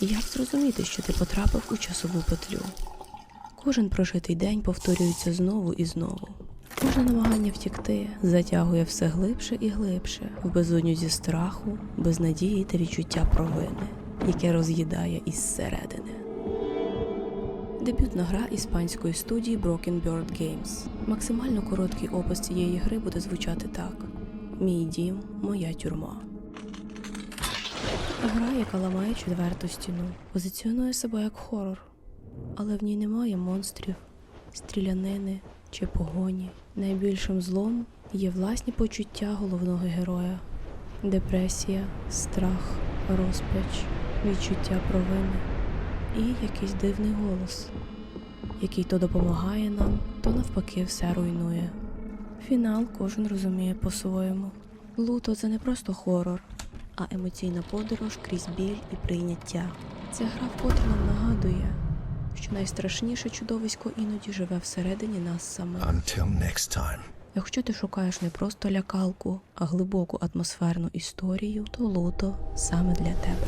Як зрозуміти, що ти потрапив у часову петлю? Кожен прожитий день повторюється знову і знову. Кожне намагання втікти затягує все глибше і глибше в безодню зі страху, безнадії та відчуття провини, яке роз'їдає із середини. Дебютна гра іспанської студії Broken Bird Games. Максимально короткий опис цієї гри буде звучати так: Мій дім, моя тюрма. Гра, яка ламає четверту стіну, позиціонує себе як хорор, але в ній немає монстрів, стрілянини чи погоні. Найбільшим злом є власні почуття головного героя: депресія, страх, розпач, відчуття провини і якийсь дивний голос, який то допомагає нам, то навпаки все руйнує. Фінал кожен розуміє по-своєму. Луто це не просто хорор, а емоційна подорож крізь біль і прийняття. Ця гра вкотре нам нагадує, що найстрашніше чудовисько іноді живе всередині нас самих. Until next time. Якщо ти шукаєш не просто лякалку, а глибоку атмосферну історію, то луто саме для тебе.